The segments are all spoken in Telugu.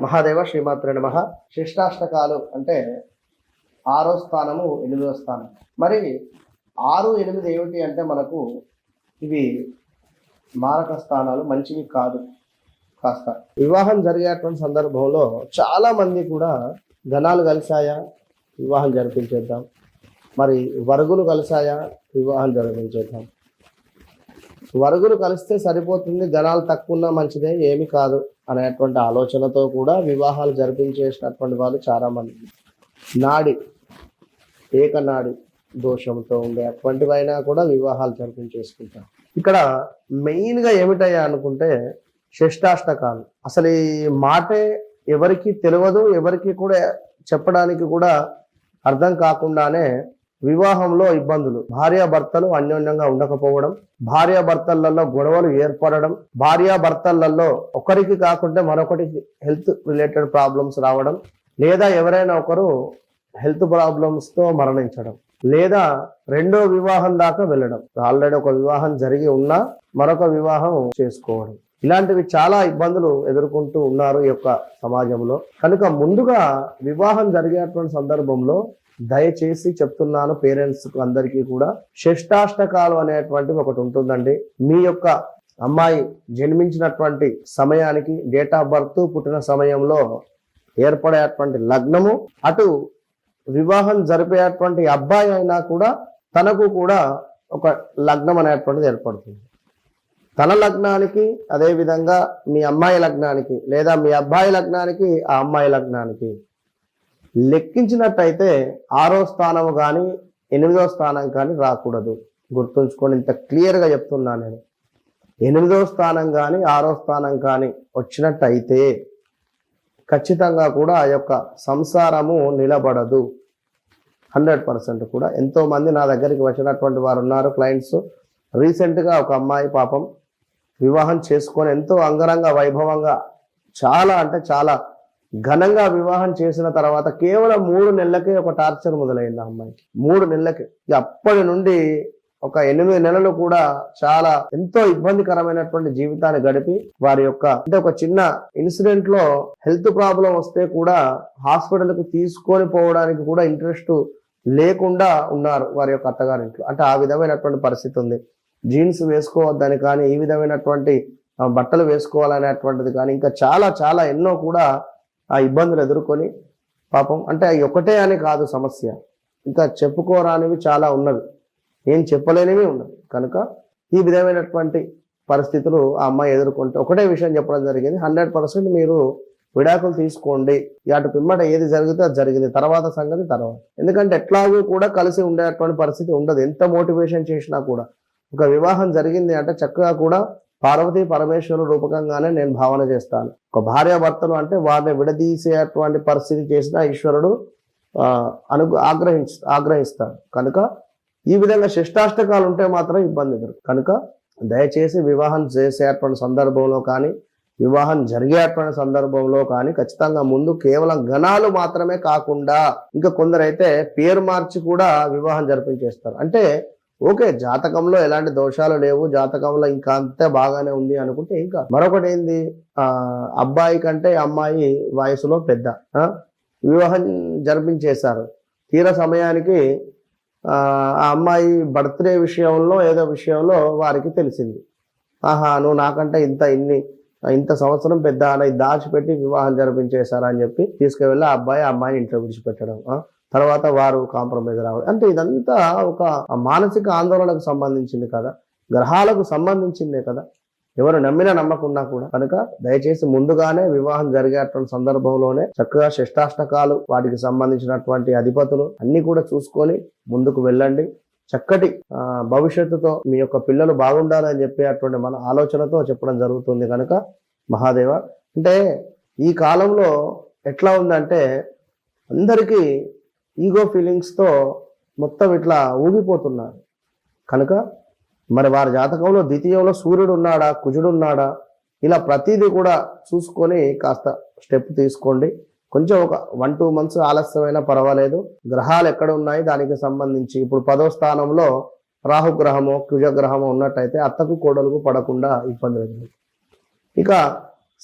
మహాదేవ శ్రీమాత్ర నమ. శిష్టాష్టకాలు అంటే ఆరో స్థానము ఎనిమిదో స్థానం. మరి ఆరు ఎనిమిది ఏమిటి అంటే మనకు ఇవి మారక స్థానాలు మంచివి కాదు. కాస్త వివాహం జరిగేటువంటి సందర్భంలో చాలా మంది కూడా ధనాలు కలిశాయా? వివాహం జరిపించేద్దాం. మరి వరుగులు కలిశాయా? వివాహం జరిపించేద్దాం. వరుగులు కలిస్తే సరిపోతుంది ధనాలు తక్కువ ఉన్నా మంచిదే ఏమి కాదు. అనేటువంటి ఆలోచనతో కూడా వివాహాలు జరిపించేసినటువంటి వాళ్ళు చాలామంది. నాడి ఏకనాడి దోషంతో ఉండే అటువంటివైనా కూడా వివాహాలు జరిపించేసుకుంటారు. ఇక్కడ మెయిన్గా ఏమిటయ్యా అనుకుంటే షష్టాష్టకాలు. అసలు ఈ మాటే ఎవరికి తెలియదు ఎవరికి కూడా చెప్పడానికి కూడా అర్థం కాకుండానే వివాహంలో ఇబ్బందులు. భార్యాభర్తలు అన్యోన్యంగా ఉండకపోవడం భార్యాభర్తలలో గొడవలు ఏర్పడడం భార్యాభర్తలలో ఒకరికి కాకుంటే మరొకటికి హెల్త్ రిలేటెడ్ ప్రాబ్లమ్స్ రావడం లేదా ఎవరైనా ఒకరు హెల్త్ ప్రాబ్లమ్స్తో మరణించడం లేదా రెండో వివాహం దాకా వెళ్ళడం. ఆల్రెడీ ఒక వివాహం జరిగి ఉన్నా మరొక వివాహం చేసుకోవడం. ఇలాంటివి చాలా ఇబ్బందులు ఎదుర్కొంటూ ఉన్నారు ఈ యొక్క సమాజంలో. కనుక ముందుగా వివాహం జరిగేటువంటి సందర్భంలో దయచేసి చెప్తున్నాను పేరెంట్స్ అందరికీ కూడా. షష్టాష్టకాలు అనేటువంటి ఒకటి ఉంటుందండి. మీ యొక్క అమ్మాయి జన్మించినటువంటి సమయానికి డేట్ ఆఫ్ బర్త్ పుట్టిన సమయంలో ఏర్పడేటువంటి లగ్నము అటు వివాహం జరిపేటువంటి అబ్బాయి అయినా కూడా తనకు కూడా ఒక లగ్నం అనేటువంటిది ఏర్పడుతుంది. తన లగ్నానికి అదేవిధంగా మీ అమ్మాయి లగ్నానికి లేదా మీ అబ్బాయి లగ్నానికి ఆ అమ్మాయి లగ్నానికి లెక్కించినట్టయితే ఆరో స్థానం కానీ ఎనిమిదో స్థానం కానీ రాకూడదు. గుర్తుంచుకొని ఇంత క్లియర్గా చెప్తున్నా నేను. ఎనిమిదో స్థానం కానీ ఆరో స్థానం కానీ వచ్చినట్టయితే ఖచ్చితంగా కూడా ఆ యొక్క సంసారము నిలబడదు. హండ్రెడ్ పర్సెంట్ కూడా. ఎంతో మంది నా దగ్గరికి వచ్చినటువంటి వారు ఉన్నారు క్లయింట్స్ రీసెంట్గా ఒక అమ్మాయి పాపం వివాహం చేసుకొని ఎంతో అంగరంగ వైభవంగా చాలా అంటే చాలా ఘనంగా వివాహం చేసిన తర్వాత కేవలం మూడు నెలలకే ఒక టార్చర్ మొదలైంది ఆ అమ్మాయికి. మూడు నెలలకి. అప్పటి నుండి ఒక ఎనిమిది నెలలు కూడా చాలా ఎంతో ఇబ్బందికరమైనటువంటి జీవితాన్ని గడిపి వారి యొక్క అంటే ఒక చిన్న ఇన్సిడెంట్లో హెల్త్ ప్రాబ్లం వస్తే కూడా హాస్పిటల్కి తీసుకొని పోవడానికి కూడా ఇంట్రెస్ట్ లేకుండా ఉన్నారు వారి యొక్క అత్తగారింట్లో. అంటే ఆ విధమైనటువంటి పరిస్థితి ఉంది. జీన్స్ వేసుకోవద్దని కానీ ఈ విధమైనటువంటి బట్టలు వేసుకోవాలనేటువంటిది కానీ ఇంకా చాలా చాలా ఎన్నో కూడా ఆ ఇబ్బందులు ఎదుర్కొని పాపం అంటే అవి ఒకటే అని కాదు సమస్య. ఇంకా చెప్పుకోరానివి చాలా ఉన్నవి. ఏం చెప్పలేనివి ఉన్నవి. కనుక ఈ విధమైనటువంటి పరిస్థితులు ఆ అమ్మాయి ఎదుర్కొంటే ఒకటే విషయం చెప్పడం జరిగింది. హండ్రెడ్ పర్సెంట్ మీరు విడాకులు తీసుకోండి. అటు పిమ్మట ఏది జరిగితే అది జరిగింది. తర్వాత సంగతి తర్వాత. ఎందుకంటే ఎట్లాగూ కూడా కలిసి ఉండేటువంటి పరిస్థితి ఉండదు. ఎంత మోటివేషన్ చేసినా కూడా. ఒక వివాహం జరిగింది అంటే చక్కగా కూడా పార్వతి పరమేశ్వరుడు రూపకంగానే నేను భావన చేస్తాను. ఒక భార్యాభర్తలు అంటే వారిని విడదీసేటువంటి పరిస్థితి చేసిన ఈశ్వరుడు అను ఆగ్రహించ ఆగ్రహిస్తాడు. కనుక ఈ విధంగా శిష్టాష్టకాలు ఉంటే మాత్రం ఇబ్బంది ఎదురు. కనుక దయచేసి వివాహం చేసేటువంటి సందర్భంలో కానీ వివాహం జరిగేటువంటి సందర్భంలో కానీ ఖచ్చితంగా ముందు కేవలం గణాలు మాత్రమే కాకుండా ఇంకా కొందరైతే పేరు మార్చి కూడా వివాహం జరిపించేస్తారు. అంటే ఓకే జాతకంలో ఎలాంటి దోషాలు లేవు జాతకంలో ఇంకా అంతే బాగానే ఉంది అనుకుంటే ఇంకా మరొకటి ఏంది ఆ అబ్బాయి కంటే అమ్మాయి వయసులో పెద్ద. వివాహం జరిపించేశారు. తీర సమయానికి ఆ అమ్మాయి బర్త్డే విషయంలో ఏదో విషయంలో వారికి తెలిసింది. ఆహా నువ్వు నాకంటే ఇంత ఇన్ని ఇంత సంవత్సరం పెద్ద అని దాచిపెట్టి వివాహం జరిపించేశారా అని చెప్పి తీసుకువెళ్ళి ఆ అబ్బాయి అమ్మాయిని ఇంట్లో విడిచిపెట్టడం. తర్వాత వారు కాంప్రమైజ్ రావడం అంటే ఇదంతా ఒక మానసిక ఆందోళనకు సంబంధించింది కదా. గ్రహాలకు సంబంధించిందే కదా. ఎవరు నమ్మినా నమ్మకున్నా కూడా కనుక దయచేసి ముందుగానే వివాహం జరిగేటువంటి సందర్భంలోనే చక్కగా శిష్టాష్టకాలు వాటికి సంబంధించినటువంటి అధిపతులు అన్ని కూడా చూసుకొని ముందుకు వెళ్ళండి. చక్కటి భవిష్యత్తుతో మీ యొక్క పిల్లలు బాగుండాలని చెప్పేటువంటి మన ఆలోచనతో చెప్పడం జరుగుతుంది కనుక మహాదేవ. అంటే ఈ కాలంలో ఎట్లా ఉందంటే అందరికీ ఈగో ఫీలింగ్స్తో మొత్తం ఇట్లా ఊగిపోతున్నారు. కనుక మరి వారి జాతకంలో ద్వితీయంలో సూర్యుడు ఉన్నాడా కుజుడు ఉన్నాడా ఇలా ప్రతిదీ కూడా చూసుకొని కాస్త స్టెప్ తీసుకోండి. కొంచెం ఒక వన్ టూ మంత్స్ ఆలస్యమైనా పర్వాలేదు. గ్రహాలు ఎక్కడ ఉన్నాయి దానికి సంబంధించి ఇప్పుడు పదో స్థానంలో రాహుగ్రహము కుజగ్రహము ఉన్నట్టయితే అత్తకు కోడలకు పడకుండా ఇబ్బంది లేదు. ఇక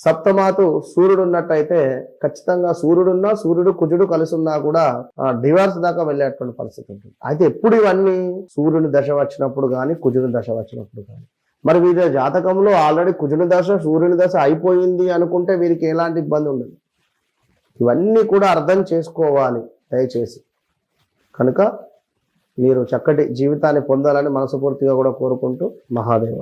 సప్తమాతు సూర్యుడు ఉన్నట్టయితే ఖచ్చితంగా సూర్యుడున్నా సూర్యుడు కుజుడు కలిసి ఉన్నా కూడా డివార్స్ దాకా వెళ్ళేటువంటి పరిస్థితి ఉంటుంది. అయితే ఎప్పుడు ఇవన్నీ సూర్యుని దశ వచ్చినప్పుడు కానీ కుజుని దశ వచ్చినప్పుడు కానీ మరి వీరి జాతకంలో ఆల్రెడీ కుజుని దశ సూర్యుని దశ అయిపోయింది అనుకుంటే వీరికి ఎలాంటి ఇబ్బంది ఉండదు. ఇవన్నీ కూడా అర్థం చేసుకోవాలి దయచేసి. కనుక మీరు చక్కటి జీవితాన్ని పొందాలని మనస్ఫూర్తిగా కూడా కోరుకుంటూ మహాదేవ